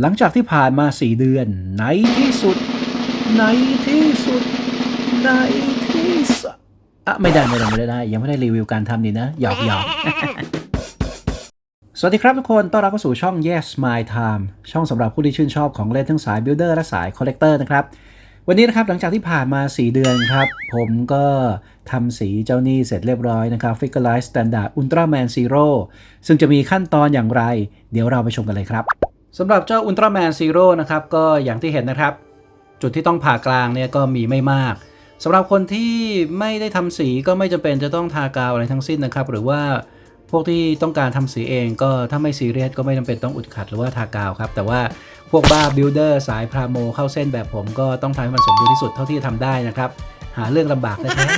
หลังจากที่ผ่านมา4เดือน ในที่สุด ในที่สุด ในที่สุดอะไม่ได้ไม่ได้ไม่ได้ ยังไม่ได้รีวิวการทำดีนะหยอกหยอกสวัสดีครับทุกคน ต้อนรับเข้าสู่ช่อง Yes My Time ช่องสำหรับผู้ที่ชื่นชอบของเล่นทั้งสาย Builder และสาย Collector นะครับ วันนี้นะครับหลังจากที่ผ่านมา 4 เดือนครับ ผมก็ทำสีเจ้าหนี้เสร็จเรียบร้อยนะครับ Figure Standard Ultraman Zero ซึ่งจะมีขั้นตอนอย่างไร เดี๋ยวเราไปชมกันเลยครับ สำหรับเจ้า Ultraman Zero นะครับก็อย่างที่เห็นนะครับ จุดที่ต้องผ่ากลางเนี่ยก็มีไม่มากสำหรับคนที่ไม่ได้ทำสีก็ไม่จำเป็นจะต้องทากาวอะไรทั้งสิ้นนะครับ หรือว่าพวกที่ต้องการทำสีเองก็ถ้าไม่ซีเรียสก็ไม่จำเป็นต้องอุดขัดหรือว่าทากาวครับ แต่ว่าพวกบ้าบิลดเดอร์สายพราโมเข้าเส้นแบบผมก็ต้องทำให้มันสมบูรณ์ที่สุดเท่าที่ทำได้นะครับ หาเรื่องลำบากนะครับ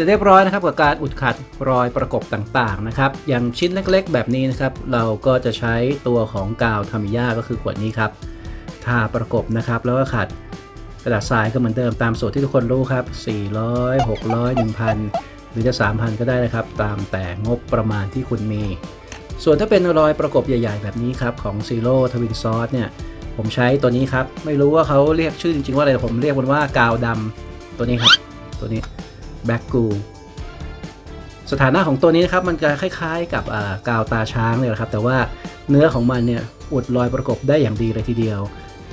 สร็จเรียบร้อยนะครับกับการอุดขัดรอยประกบต่างๆนะครับอย่างชิ้นเล็กๆ แบบนี้นะครับ เราก็จะใช้ตัวของกาวทามิยาก็คือขวดนี้ครับทาประกบนะครับแล้วก็ขัดกระดาษทรายก็เหมือนเดิมตามสูตรที่ทุกคนรู้ครับ 400 600 1,000 หรือจะ 3,000 ก็ได้นะครับ ตามแต่งบประมาณที่คุณมี ส่วนถ้าเป็นรอยประกบใหญ่ ๆ แบบนี้ครับของ Zero Twin Sauce เนี่ยผมใช้ตัวนี้ครับไม่รู้ว่าเขาเรียกชื่อจริงๆว่าอะไรผมเรียกมันว่ากาวดำตัวนี้ครับตัวนี้ Black g o สถานะของตัวนี้นะครับมันจะคล้ายๆ กับอ่ากาวตาช้างเลยนะครับ แต่ว่าเนื้อของมันเนี่ยอุดรอยประกบได้อย่างดีเลยทีเดียว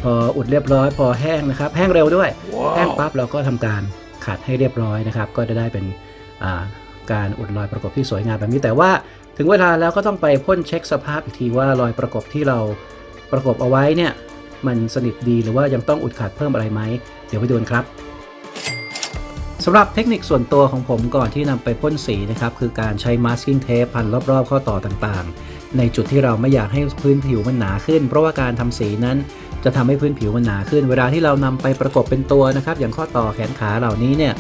พออุดเรียบร้อยพอแห้งนะครับ แห้งเร็วด้วยแห้งปั๊บเราก็ทำการขัดให้เรียบร้อยนะครับ ก็จะได้เป็นอ่าการอุดรอยประกบที่สวยงามแบบนี้ แต่ว่าถึงเวลาแล้วก็ต้องไปพ่นเช็คสภาพอีกทีว่ารอยประกบที่เราประกบเอาไว้เนี่ยมันสนิทดีหรือว่ายังต้องอุดขัดเพิ่มอะไรไหมเดี๋ยวไปดูกันครับ สำหรับเทคนิคส่วนตัวของผมก่อนที่นำไปพ่นสีนะครับ คือการใช้ masking tape พันรอบๆ ข้อต่อต่างๆ ในจุดที่เราไม่อยากให้พื้นผิวมันหนาขึ้น เพราะว่าการทำสีนั้นจะทำให้พื้นผิวมันหนาขึ้น เวลาที่เรานำไปประกบเป็นตัวนะครับ อย่างข้อต่อแขนขาเหล่านี้เนี่ย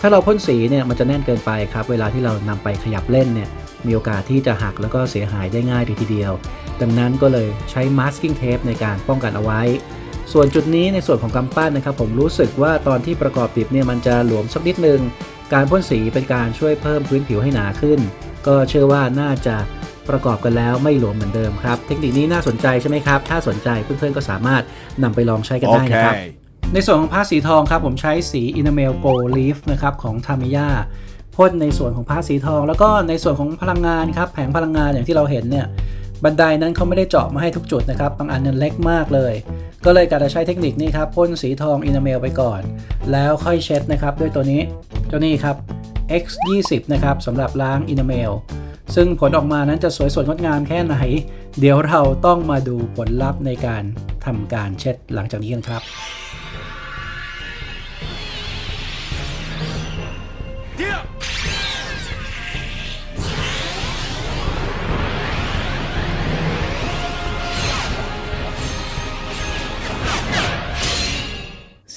ถ้าเราพ่นสีเนี่ยมันจะแน่นเกินไปครับ เวลาที่เรานำไปขยับเล่นเนี่ยมีโอกาสที่จะหักแล้วก็เสียหายได้ง่ายทีเดียว ดังนั้นก็เลยใช้ masking tape ในการป้องกันเอาไว้ ส่วนจุดนี้ในส่วนของกำปั้นนะครับ ผมรู้สึกว่าตอนที่ประกอบติดเนี่ยมันจะหลวมสักนิดนึง การพ่นสีเป็นการช่วยเพิ่มพื้นผิวให้หนาขึ้น ก็เชื่อว่าน่าจะประกอบกันแล้วไม่หลวมเหมือนเดิมครับ เทคนิคนี้น่าสนใจใช่ไหมครับ ถ้าสนใจเพื่อนๆก็สามารถนำไปลองใช้กันได้นะครับ ในส่วนของผ้าสีทองครับผมใช้สี Enamel Gold Leaf นะครับของ Tamiya พ่นในส่วนของผ้าสีทอง แล้วก็ในส่วนของพลังงานครับแผงพลังงานอย่างที่เราเห็นเนี่ย บันไดนั้นเขาไม่ได้เจาะมาให้ทุกจุดนะครับ บางอันนั้นเล็กมากเลย ก็เลยการจะใช้เทคนิคนี้ครับพ่นสีทอง Enamel ไปก่อน แล้วค่อยเช็ดนะครับ ด้วยตัวนี้เจ้านี่ครับ X 2 0นะครับสำหรับล้าง Enamel ซึ่งผลออกมานั้นจะสวยสดงดงามแค่ไหน เดี๋ยวเราต้องมาดูผลลัพธ์ในการทำการเช็ดหลังจากนี้กันครับ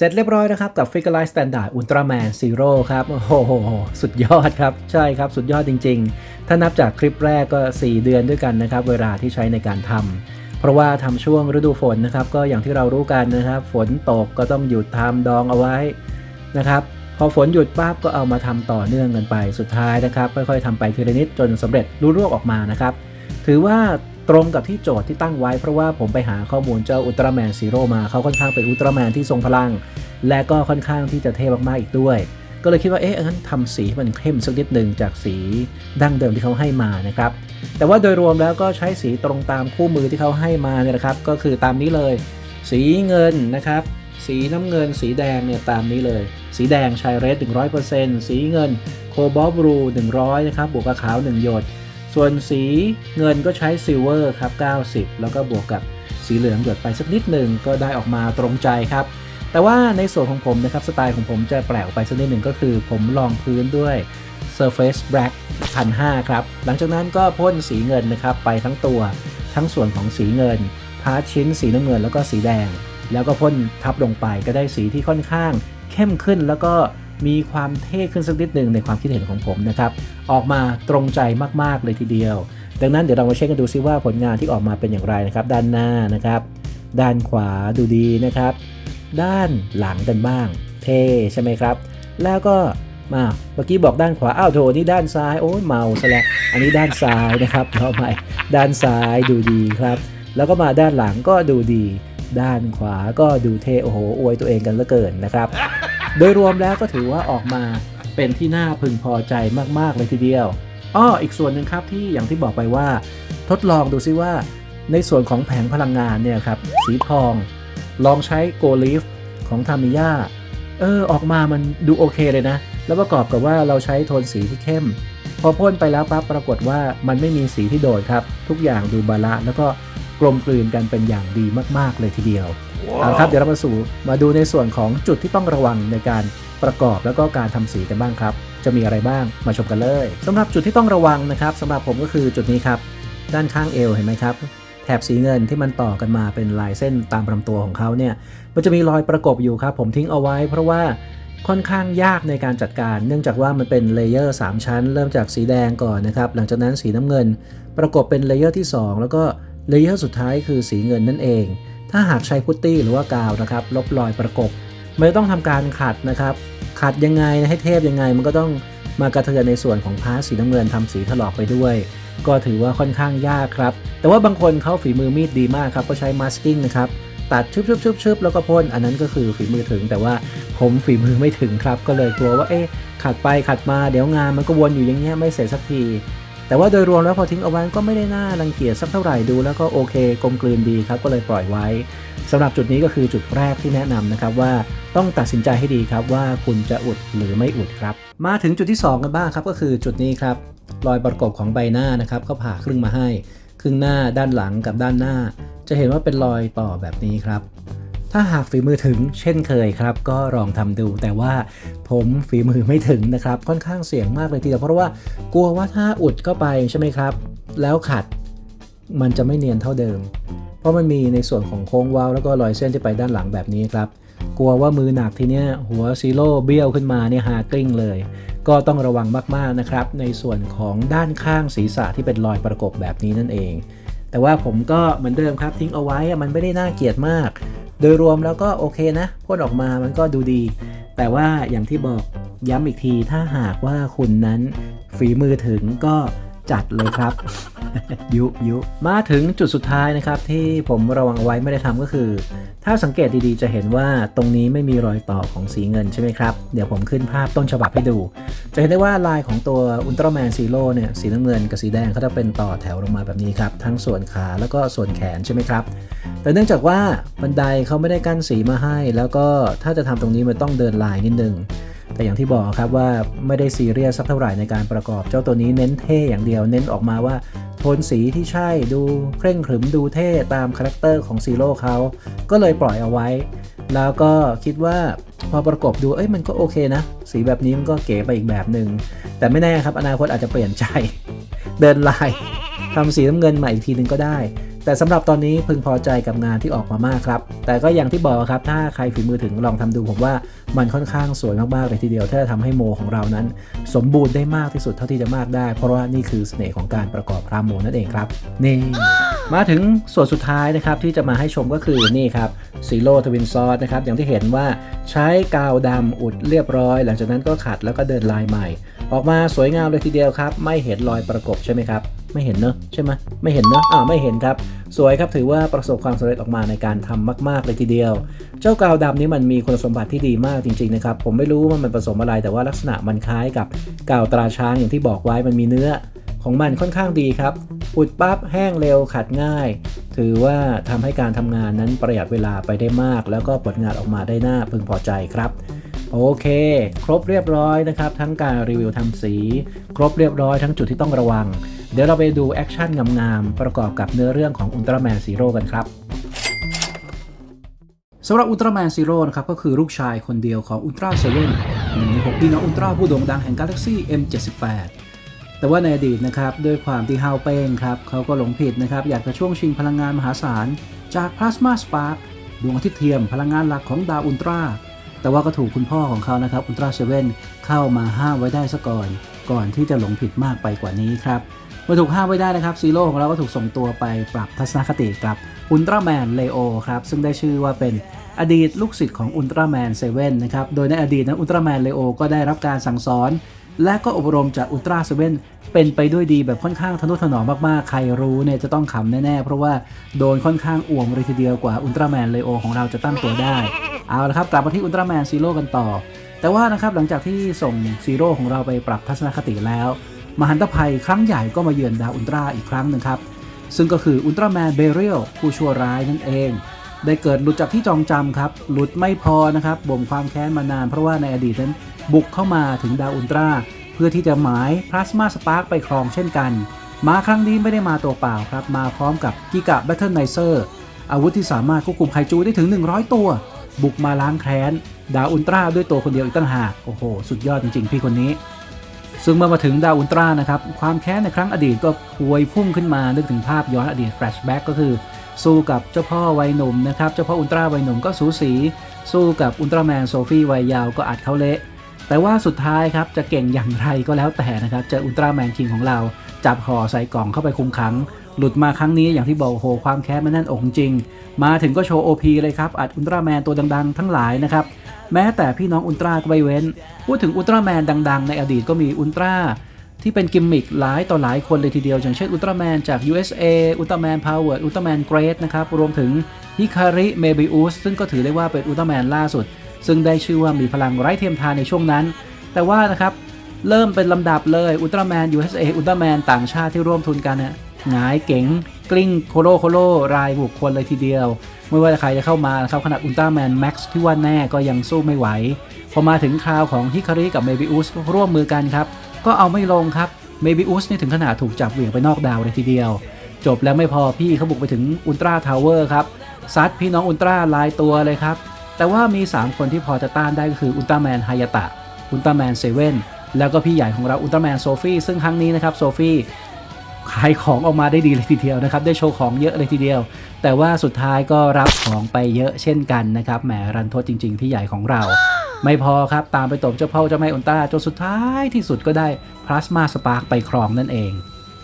ร็จเรียบร้อยนะครับกับ Figure Line Standard Ultraman Zero ครับโอ้โหสุดยอดครับ ใช่ครับสุดยอดจริง ๆ ถ้านับจากคลิปแรกก็ 4 เดือนด้วยกันนะครับ เวลาที่ใช้ในการทำเพราะว่าทำช่วงฤดูฝนนะครับ ก็อย่างที่เรารู้กันนะครับ ฝนตกก็ต้องหยุดทำดองเอาไว้นะครับพอฝนหยุดปั๊บก็เอามาทำต่อเนื่องกันไปสุดท้ายนะครับ ค่อยๆทำไปทีละนิดจนสำเร็จรุ่ร่วงออกมานะครับ ถือว่า ตรงกับที่โจทย์ที่ตั้งไว้เพราะว่าผมไปหาข้อมูลเจ้าอุลตร้าแมนซีโร่มาเขาค่อนข้างเป็นอุลตร้าแมนที่ทรงพลัง และก็ค่อนข้างที่จะเท่มากๆอีกด้วย ก็เลยคิดว่าเอ๊ะงั้นทำสีให้มันเข้มสักนิดหนึ่งจากสีดั้งเดิมที่เขาให้มานะครับแต่ว่าโดยรวมแล้วก็ใช้สีตรงตามคู่มือที่เขาให้มาเนี่ยนะครับ ก็คือตามนี้เลย สีเงินนะครับ สีน้ำเงิน สีแดงเนี่ยตามนี้เลย สีแดงชายเรส100%สีเงินโคบอลบลู100นะครับบวกกับขาว 1 หยด ส่วนสีเงินก็ใช้ซิลเวอร์ครับ 90 แล้วก็บวกกับสีเหลืองหยดไปสักนิดหนึ่งก็ได้ออกมาตรงใจครับ แต่ว่าในส่วนของผมนะครับสไตล์ของผมจะแปลกออกไปสักนิดหนึ่งก็คือ ผมลองพื้นด้วย Surface Black 1,500ครับ หลังจากนั้นก็พ่นสีเงินนะครับไปทั้งตัว ทั้งส่วนของสีเงิน พาร์ทชิ้นสีน้ำเงินแล้วก็สีแดง แล้วก็พ่นทับลงไปก็ได้สีที่ค่อนข้างเข้มขึ้นแล้วก็ มีความเท่ขึ้นสักนิดหนึ่งในความคิดเห็นของผมนะครับ ออกมาตรงใจมากๆเลยทีเดียว ดังนั้นเดี๋ยวเรามาเช็คกันดูซิว่าผลงานที่ออกมาเป็นอย่างไรนะครับ ด้านหน้านะครับ ด้านขวาดูดีนะครับ ด้านหลังกันบ้าง เท่ใช่ไหมครับ แล้วก็มาเมื่อกี้บอกด้านขวา อ้าวโถนี่ด้านซ้ายโอ้ยเมาซะแล้วอันนี้ด้านซ้ายนะครับเอาใหม่ด้านซ้ายดูดีครับ แล้วก็มาด้านหลังก็ดูดี ด้านขวาก็ดูเท่โอ้โหอวยตัวเองกันเหลือเกินนะครับ โดยรวมแล้วก็ถือว่าออกมาเป็นที่น่าพึงพอใจมากๆเลยทีเดียวอ้ออีกส่วนหนึ่งครับที่อย่างที่บอกไปว่า ทดลองดูซิว่า ในส่วนของแผงพลังงานเนี่ยครับสีทอง ลองใช้โกลีฟของทามิยาเออออกมามันดูโอเคเลยนะ แล้วประกอบกับว่าเราใช้โทนสีที่เข้ม พอพ่นไปแล้วปั๊บปรากฏว่ามันไม่มีสีที่โดดครับ ทุกอย่างดูบาลานซ์แล้วก็กลมกลืนกันเป็นอย่างดีมากๆเลยทีเดียว เอาละครับเดี๋ยวเรามาสู่มาดูในส่วนของจุดที่ต้องระวังในการประกอบแล้วก็การทำสีกันบ้างครับ จะมีอะไรบ้างมาชมกันเลยสำหรับจุดที่ต้องระวังนะครับสำหรับผมก็คือจุดนี้ครับ ด้านข้างเอวเห็นไหมครับแถบสีเงินที่มันต่อกันมาเป็นลายเส้นตามลำตัวของเขาเนี่ย มันจะมีรอยประกบอยู่ครับ ผมทิ้งเอาไว้ เพราะว่าค่อนข้างยากในการจัดการ เนื่องจากว่ามันเป็นเลเยอร์3ชั้น เริ่มจากสีแดงก่อนนะครับ หลังจากนั้นสีน้ำเงิน ประกบเป็นเลเยอร์ที่ 2 แล้วก็เลเยอร์สุดท้ายคือสีเงินนั่นเอง ถ้าหากใช้พุตตี้หรือว่ากาวนะครับลบรอยประกบมันจะต้องทำการขัดนะครับ ขัดยังไงให้เทพยังไง มันก็ต้องมากระเทือนในส่วนของพาร์ทสีน้ำเงินทำสีถลอกไปด้วย ก็ถือว่าค่อนข้างยากครับ แต่ว่าบางคนเขาฝีมือมีดดีมากครับก็ใช้มาสกิ้งนะครับตัดชึบชึบชึบชึบแล้วก็พ่นอันนั้นก็คือฝีมือถึง แต่ว่าผมฝีมือไม่ถึงครับ ก็เลยกลัวว่าเอ๊ะขัดไปขัดมาเดี๋ยวงานมันก็วนอยู่อย่างเงี้ยไม่เสร็จสักที แต่ว่าโดยรวมแล้วพอทิ้งเอาไว้ก็ไม่ได้น่ารังเกียจสักเท่าไหร่ดู แล้วก็โอเคกลมกลืนดีครับก็เลยปล่อยไว้สำหรับจุดนี้ก็คือจุดแรกที่แนะนำนะครับว่าต้องตัดสินใจให้ดีครับว่าคุณจะอุดหรือไม่อุดครับ มาถึงจุดที่ 2 กันบ้างครับก็คือจุดนี้ครับรอยประกบของใบหน้านะครับเขาผ่าครึ่งมาให้ ครึ่งหน้าด้านหลังกับด้านหน้า จะเห็นว่าเป็นรอยต่อแบบนี้ครับ ถ้าหากฝีมือถึงเช่นเคยครับ ก็ลองทำดู แต่ว่าผมฝีมือไม่ถึงนะครับ ค่อนข้างเสี่ยงมากเลยทีเดียวเพราะว่ากลัวว่าถ้าอุดเข้าไปใช่ไหมครับ แล้วขัดมันจะไม่เนียนเท่าเดิม เพราะมันมีในส่วนของโค้งเว้าแล้วก็รอยเส้นที่ไปด้านหลังแบบนี้ครับ กลัวว่ามือหนักทีเนี้ยหัวซีโร่เบี้ยวขึ้นมาเนี่ยหากลิ้งเลย ก็ต้องระวังมากๆนะครับ ในส่วนของด้านข้างศีรษะที่เป็นรอยประกบแบบนี้นั่นเอง แต่ว่าผมก็เหมือนเดิมครับทิ้งเอาไว้มันไม่ได้น่าเกลียดมาก โดยรวมแล้วก็โอเคนะพ่นออกมามันก็ดูดี แต่ว่าอย่างที่บอกย้ำอีกทีถ้าหากว่าคุณนั้นฝีมือถึงก็ จัดเลยครับ ยุยุมาถึงจุดสุดท้ายนะครับ ที่ผมระวังเอาไว้ไม่ได้ทำก็คือ ถ้าสังเกตดีๆ จะเห็นว่าตรงนี้ไม่มีรอยต่อของสีเงินใช่ไหมครับ เดี๋ยวผมขึ้นภาพต้นฉบับให้ดู จะเห็นได้ว่าลายของตัวอุลตร้าแมนซีโร่เนี่ยสีน้ำเงินกับสีแดงเขาจะเป็นต่อแถวลงมาแบบนี้ครับ ทั้งส่วนขาแล้วก็ส่วนแขนใช่ไหมครับ แต่เนื่องจากว่าบันไดเขาไม่ได้กั้นสีมาให้ แล้วก็ถ้าจะทำตรงนี้มันต้องเดินลายนิดนึง แต่อย่างที่บอกครับว่าไม่ได้ซีเรียสสักเท่าไหร่ในการประกอบ เจ้าตัวนี้เน้นเท่อย่างเดียว เน้นออกมาว่าโทนสีที่ใช่ดูเคร่งขรึมดูเท่ตามคาแรคเตอร์ของซีโร่เขาก็เลยปล่อยเอาไว้ แล้วก็คิดว่าพอประกบดูเอ้ยมันก็โอเคนะ สีแบบนี้มันก็เก๋ไปอีกแบบหนึ่งแต่ไม่แน่ครับอนาคตอาจจะเปลี่ยนใจ เดินลายทำสีน้ำเงินใหม่อีกทีนึงก็ได้ แต่สำหรับตอนนี้พึงพอใจกับงานที่ออกมามากครับ แต่ก็อย่างที่บอกครับ ถ้าใครฝีมือถึงลองทำดูผมว่ามันค่อนข้างสวยมากๆเลยทีเดียวถ้าจะทำให้โมของเรานั้น สมบูรณ์ได้มากที่สุดเท่าที่จะมากได้ เพราะว่านี่คือเสน่ห์ของการประกอบพระโมนั่นเองครับ นี่ มาถึงส่วนสุดท้ายนะครับที่จะมาให้ชมก็คือนี่ครับซีโร่ทวินซอสนะครับอย่างที่เห็นว่าใช้กาวดำอุดเรียบร้อย หลังจากนั้นก็ขัดแล้วก็เดินลายใหม่ ออกมาสวยงามเลยทีเดียวครับ ไม่เห็นรอยประกบใช่ไหมครับ ไม่เห็นเนอะใช่ไหมไม่เห็นเนอะอ่าไม่เห็นครับสวยครับถือว่าประสบความสำเร็จออกมาในการทำมาก ๆ เลยทีเดียว เจ้ากาวดำนี้มันมีคุณสมบัติที่ดีมากจริง ๆ นะครับ ผมไม่รู้ว่ามันผสมอะไรแต่ว่าลักษณะมันคล้ายกับกาวตราช้างอย่างที่บอกไว้มันมีเนื้อ ของมันค่อนข้างดีครับ อุดปั๊บแห้งเร็วขัดง่าย ถือว่าทำให้การทำงานนั้นประหยัดเวลาไปได้มาก แล้วก็ผลงานออกมาได้น่าพึงพอใจครับโอเค ครบเรียบร้อยนะครับ ทั้งการรีวิวทำสี ครบเรียบร้อยทั้งจุดที่ต้องระวัง เดี๋ยวเราไปดูแอคชั่นงามๆ ประกอบกับเนื้อเรื่องของอุลตร้าแมนซีโร่กันครับสำหรับอุลตร้าแมนซีโร่นะครับ ก็คือลูกชายคนเดียวของอุลตร้าเซเว่นหนึ่งในหกพี่น้องอุลตร้าผู้โด่งดังแห่งกาแล็กซี่ M78 แต่ว่าในอดีตนะครับด้วยความที่ฮาวเป้งครับเขาก็หลงผิดนะครับอยากจะช่วงชิงพลังงานมหาศาล จากพลาสมาสปาร์คดวงอาทิตย์เทียมพลังงานหลักของดาวอุลตร้าแต่ว่าก็ถูกคุณพ่อของเขานะครับอุลตร้าเซเว่นเข้ามาห้ามไว้ได้ซะก่อน ก่อนที่จะหลงผิดมากไปกว่านี้ครับเมื่อถูกห้ามไว้ได้นะครับซีโร่ของเราก็ถูกส่งตัวไปปรับทัศนคติกับอุลตร้าแมนเลโอครับซึ่งได้ชื่อว่าเป็นอดีตลูกศิษย์ของอุลตร้าแมนเซเว่นนะครับโดยในอดีตนั้นอุลตร้าแมนเลโอก็ได้รับการสั่งสอน และก็อบรมจากอุลตร้าเซเว่นเป็นไปด้วยดีแบบค่อนข้างทนุถนอมมากๆ ใครรู้เนี่ยจะต้องขำแน่ๆ เพราะว่าโดนค่อนข้างอ่วมเลยทีเดียวกว่าอุลตร้าแมนเลโอของเราจะตั้งตัวได้ เอาละครับ กลับมาที่อุลตร้าแมนซีโร่กันต่อ แต่ว่านะครับหลังจากที่ส่งซีโร่ของเราไปปรับทัศนคติแล้ว มหันตภัยครั้งใหญ่ก็มาเยือนดาวอุลตร้าอีกครั้งหนึ่งครับ ซึ่งก็คืออุลตร้าแมนเบเรียลผู้ชั่วร้ายนั่นเองได้เกิดหลุดจากที่จองจำครับ หลุดไม่พอนะครับ บ่มความแค้นมานานเพราะว่าในอดีตนั้น บุกเข้ามาถึงดาวอุลตร้าเพื่อที่จะหมายพลาสมาสปาร์กไปครองเช่นกัน มาครั้งนี้ไม่ได้มาตัวเปล่าครับ มาพร้อมกับกิกะแบทเทิลไนเซอร์อาวุธที่สามารถควบคุมไคจูได้ถึง 100 ตัว บุกมาล้างแค้น ดาวอุลตร้าด้วยตัวคนเดียวอีกตั้งหากโอ้โห สุดยอดจริง ๆ พี่คนนี้ ซึ่งเมื่อมาถึงดาวอุลตร้านะครับ ความแค้นในครั้งอดีตก็พวยพุ่งขึ้นมานึกถึงภาพย้อนอดีตแฟลชแบ็กก็คือ สู้กับเจ้าพ่อวัยหนุ่มนะครับเจ้าพ่ออุลตร้าวัยหนุ่มก็สูสี สู้กับอุลตร้าแมนโซฟี่วัยยาวก็อัดเขาเละ แต่ว่าสุดท้ายครับจะเก่งอย่างไรก็แล้วแต่นะครับเจออุลตร้าแมนคิงของเราจับห่อใส่กล่องเข้าไปคุมขัง หลุดมาครั้งนี้อย่างที่บอกโหความแค้นมันแน่นอกจริง มาถึงก็โชว์ OP เลยครับอัดอุลตร้าแมนตัวดังๆ ทั้งหลายนะครับแม้แต่พี่น้องอุลตร้าก็ไม่เว้น พูดถึงอุลตร้าแมนดังๆ ในอดีตก็มีอุลตร้าที่เป็นกิมมิคหลายต่อหลายคนเลยทีเดียว อย่างเช่นอุลตร้าแมนจาก USA อุลตร้าแมนพาวเวอร์อุลตร้าแมนเกรดนะครับรวมถึงฮิคาริเมบิอุสซึ่งก็ถือได้ว่าเป็นอุลตร้าแมนล่าสุด ซึ่งได้ชื่อว่ามีพลังไร้เทียมทานในช่วงนั้น แต่ว่านะครับเริ่มเป็นลำดับเลยอุลตร้าแมน USA อุลตร้าแมนต่างชาติที่ร่วมทุนกันเนี่ยหงายเก๋งกลิ้งโคโลโคโลรายบุคคลเลยทีเดียว ไม่ว่าใครจะเข้ามานะครับขนาดอุลตร้าแมนแม็กซ์ที่ว่าแน่ก็ยังสู้ไม่ไหว พอมาถึงคราวของฮิคาริกับเมบิอุสร่วมมือกันครับ ก็เอาไม่ลงครับเมบิอุสนี่ถึงขนาดถูกจับเหวี่ยงไปนอกดาวเลยทีเดียว จบแล้วไม่พอพี่เขาบุกไปถึงอุลตร้าทาวเวอร์ครับซัดพี่น้องอุลตร้าลายตัวเลยครับ แต่ว่ามี 3 คนที่พอจะต้านได้ก็คืออุลตร้าแมนไฮยาตะ อุลตร้าแมนเซเว่นแล้วก็พี่ใหญ่ของเราอุลตร้าแมนโซฟี่ซึ่งครั้งนี้นะครับโซฟี่ขายของออกมาได้ดีเลยทีเดียวนะครับ ได้โชว์ของเยอะเลยทีเดียว แต่ว่าสุดท้ายก็รับของไปเยอะเช่นกันนะครับ แหมรันทดจริง ๆ พี่ใหญ่ของเรา ไม่พอครับ ตามไปตบเจ้าพ่อเจ้าแม่อุลตร้าจนสุดท้ายที่สุดก็ได้พลาสมาสปาร์กไปครองนั่นเอง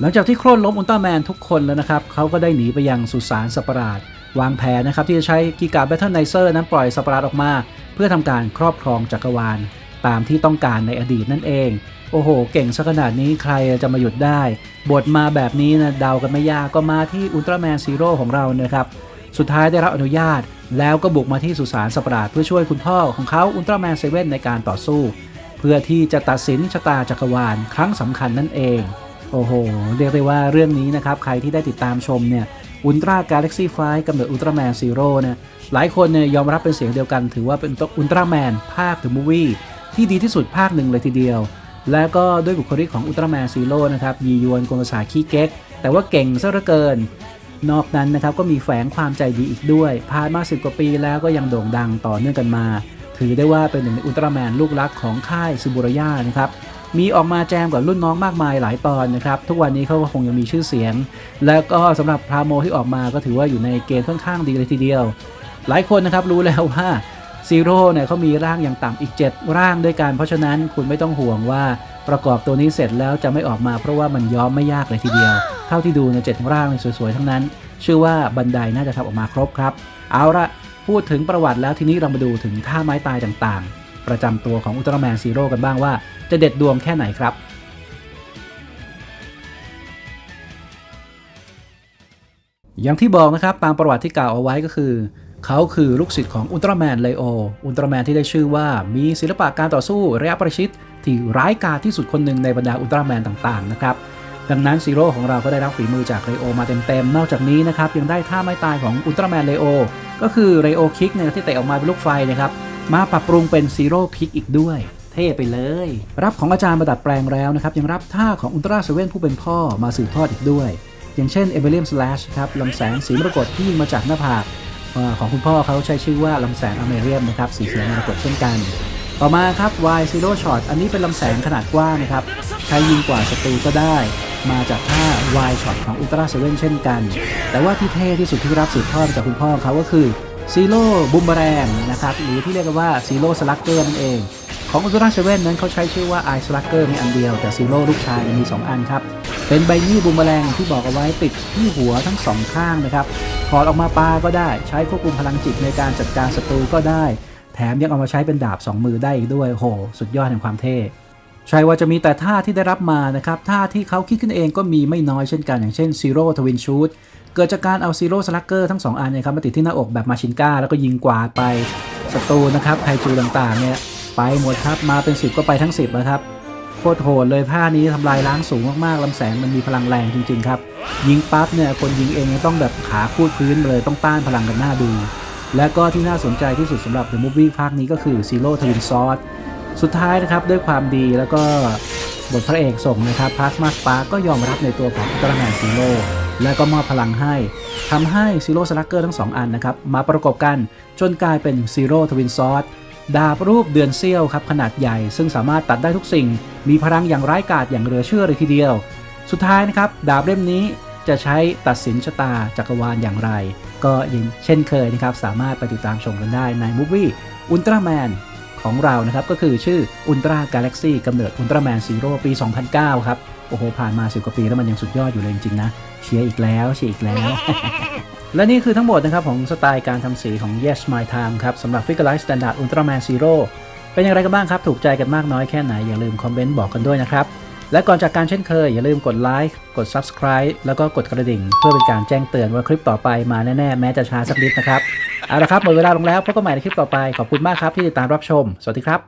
หลังจากที่โค่นล้มอุลตร้าแมนทุกคนแล้วนะครับเขาก็ได้หนีไปยังสุสานสัตว์ปราด วางแผนนะครับที่จะใช้กิกาแบทเทิลไนเซอร์นั้นปล่อยสัตว์ปราดออกมา เพื่อทำการครอบครองจักรวาล ตามที่ต้องการในอดีตนั่นเอง โอ้โห เก่งสักขนาดนี้ใครจะมาหยุดได้ บทมาแบบนี้นะเดากันไม่ยากก็มาที่อุลตร้าแมนซีโร่ของเรานะครับ สุดท้ายได้รับอนุญาต แล้วก็บุกมาที่สุสานสัตว์ปราดเพื่อช่วยคุณพ่อของเขาอุลตร้าแมนเซเว่นในการต่อสู้ เพื่อที่จะตัดสินชะตาจักรวาลครั้งสำคัญนั่นเองโอ้โห เรียกได้ว่าเรื่องนี้นะครับ ใครที่ได้ติดตามชมเนี่ย อุลตร้ากาแล็กซี่ไฟกำเนิดอุลตร้าแมนซีโร่เนี่ยหลายคนเนี่ยยอมรับเป็นเสียงเดียวกัน ถือว่าเป็นอุลตร้าแมนภาค The Movie ที่ดีที่สุดภาคหนึ่งเลยทีเดียว และก็ด้วยบุคลิกของอุลตร้าแมนซีโร่นะครับยียวนกลภาษาขี้เก๊ก แต่ว่าเก่งซะเหลือเกิน นอกนั้นนะครับก็มีแฝงความใจดีอีกด้วย ผ่านมาสิบกว่าปีแล้วก็ยังโด่งดังต่อเนื่องกันมา ถือได้ว่าเป็นหนึ่งในอุลตร้าแมนลูกรักของค่ายซูบูระยานะครับ มีออกมาแจมกับรุ่นน้องมากมายหลายตอนนะครับ ทุกวันนี้เขาก็คงยังมีชื่อเสียง แล้วก็สำหรับพราโมที่ออกมาก็ถือว่าอยู่ในเกณฑ์ค่อนข้างดีเลยทีเดียว หลายคนนะครับรู้แล้วว่าซีโร่เนี่ยเขามีร่างอย่างต่ำอีก 7 ร่างด้วยกัน เพราะฉะนั้นคุณไม่ต้องห่วงว่าประกอบตัวนี้เสร็จแล้วจะไม่ออกมาเพราะว่ามันย้อมไม่ยากเลยทีเดียว เท่าที่ดูในเจ็ดร่างเนี่ยสวยๆทั้งนั้น ชื่อว่าบันไดน่าจะทำออกมาครบครับ เอาละพูดถึงประวัติแล้วทีนี้เรามาดูถึงท่าไม้ตายต่างๆ ประจำตัวของอุลตร้าแมนซีโร่กันบ้างว่า จะเด็ดดวงแค่ไหนครับอย่างที่บอกนะครับตามประวัติที่กล่าวเอาไว้ก็คือ เขาคือลูกศิษย์ของอุลตร้าแมนเลโอ อุลตร้าแมนที่ได้ชื่อว่ามีศิลปะการต่อสู้ระยะประชิดที่ร้ายกาจที่สุดคนหนึ่งในบรรดาอุลตร้าแมนต่างๆนะครับ ดังนั้นซีโร่ของเราก็ได้รับฝีมือจากเลโอมาเต็มๆ นอกจากนี้นะครับยังได้ท่าไม้ตายของอุลตร้าแมนเลโอ ก็คือเรโอคิกเนี่ยที่เตะออกมาเป็นลูกไฟนะครับ มาปรับปรุงเป็นซีโร่คิกอีกด้วย เท่ไปเลย รับของอาจารย์มาดัดแปลงแล้วนะครับ ยังรับท่าของอุลตร้าเซเว่นผู้เป็นพ่อมาสืบทอดอีกด้วย อย่างเช่นเอเบเลียมสแลชครับลำแสงสีมรกตที่ยิงมาจากหน้าผากของคุณพ่อเขาใช้ชื่อว่าลำแสงอเมเรียมนะครับสีเขียวมรกตเช่นกัน ต่อมาครับ Y Zero Shot อันนี้เป็นลำแสงขนาดกว้างนะครับใช้ยิงกว่าศัตรูก็ได้มาจากท่า Y Shot ของ Ultra 7เซเว่นเช่นกัน แต่ว่าที่เท่ที่สุดที่รับสืบทอดจากคุณพ่อเขาก็คือ Zero Boomerang นะครับหรือที่เรียกกันว่า Zero Slugger นั่นเอง ของ Ultra 7นั้นเขาใช้ชื่อว่า Eye Slugger มีอันเดียวแต่ Zero ลูกชายมี 2 อันครับ เป็นใบมีดบูมแมลงที่บอกเอาไว้ติดที่หัวทั้งสองข้างนะครับถอดออกมาปาก็ได้ใช้ควบคุมพลังจิตในการจัดการศัตรูก็ได้ แถมยังเอามาใช้เป็นดาบ 2 มือได้อีกด้วยโหสุดยอดแห่งความเท่ ใช่ว่าจะมีแต่ท่าที่ได้รับมานะครับท่าที่เขาคิดขึ้นเองก็มีไม่น้อยเช่นกันอย่างเช่น Zero Twin Shoot เกิดจากการเอา Zero Slugger ทั้ง 2 อันเนะครับมาติดที่หน้าอกแบบมาชินก้า แล้วก็ยิงกวาดไปศัตรูนะครับไคจูต่างๆเนี่ยไปหมดครับมาเป็น 10 ก็ไปทั้ง 10นะครับโคตรโหดเลยท่านี้ทำลายล้างสูงมากๆลำแสงมันมีพลังแรงจริงๆครับยิงปั๊บเนี่ยคนยิงเองยังต้องแบบขาคูดพื้นเลยต้องต้านพลังกันหน้าดูและก็ที่น่าสนใจที่สุดสำหรับ The Movie ภาคนี้ก็คือ Zero Twin Sword สุดท้ายนะครับด้วยความดีแล้วก็บทพระเอกส่งนะครับพาสมาสปาก็ยอมรับในตัวของอุลตร้าแมนซีโร่และก็มอบพลังให้ทำให้ซีโร่สลักเกอร์ทั้งสองอันนะครับ มาประกบกันจนกลายเป็นซีโร่ทวินซอสดาบรูปเดือนเซี่ยวครับ ขนาดใหญ่ ซึ่งสามารถตัดได้ทุกสิ่ง มีพลังอย่างร้ายกาจอย่างเหลือเชื่อเลยทีเดียว สุดท้ายนะครับ ดาบเล่มนี้จะใช้ตัดสินชะตาจักรวาลอย่างไร ก็ยังเช่นเคยนะครับ สามารถไปติดตามชมกันได้ในมูฟวี่อุลตร้าแมน ของเรานะครับ ก็คือชื่อ Ultra Galaxy กำเนิด Ultraman Zero ปี 2009 ครับ โอ้โห ผ่านมา10กว่าปีแล้วมันยังสุดยอดอยู่เลยจริงๆนะ เชียร์อีกแล้ว เชียร์อีกแล้ว และนี่คือทั้งหมดนะครับของสไตล์การทำสีของ Yes My Time ครับสำหรับ Figure Light Standard Ultraman Zero เป็นอย่างไรกันบ้างครับ ถูกใจกันมากน้อยแค่ไหน อย่าลืมคอมเมนต์บอกกันด้วยนะครับ และก่อนจากการเช่นเคย อย่าลืมกดไลค์ กด Subscribe แล้วก็กดกระดิ่ง เพื่อเป็นการแจ้งเตือนว่าคลิปต่อไปมาแน่ๆ แม้จะช้าสักนิดนะครับ เอาละครับหมดเวลาลงแล้วพบกันใหม่ในคลิปต่อไปขอบคุณมากครับที่ติดตามรับชม สวัสดีครับ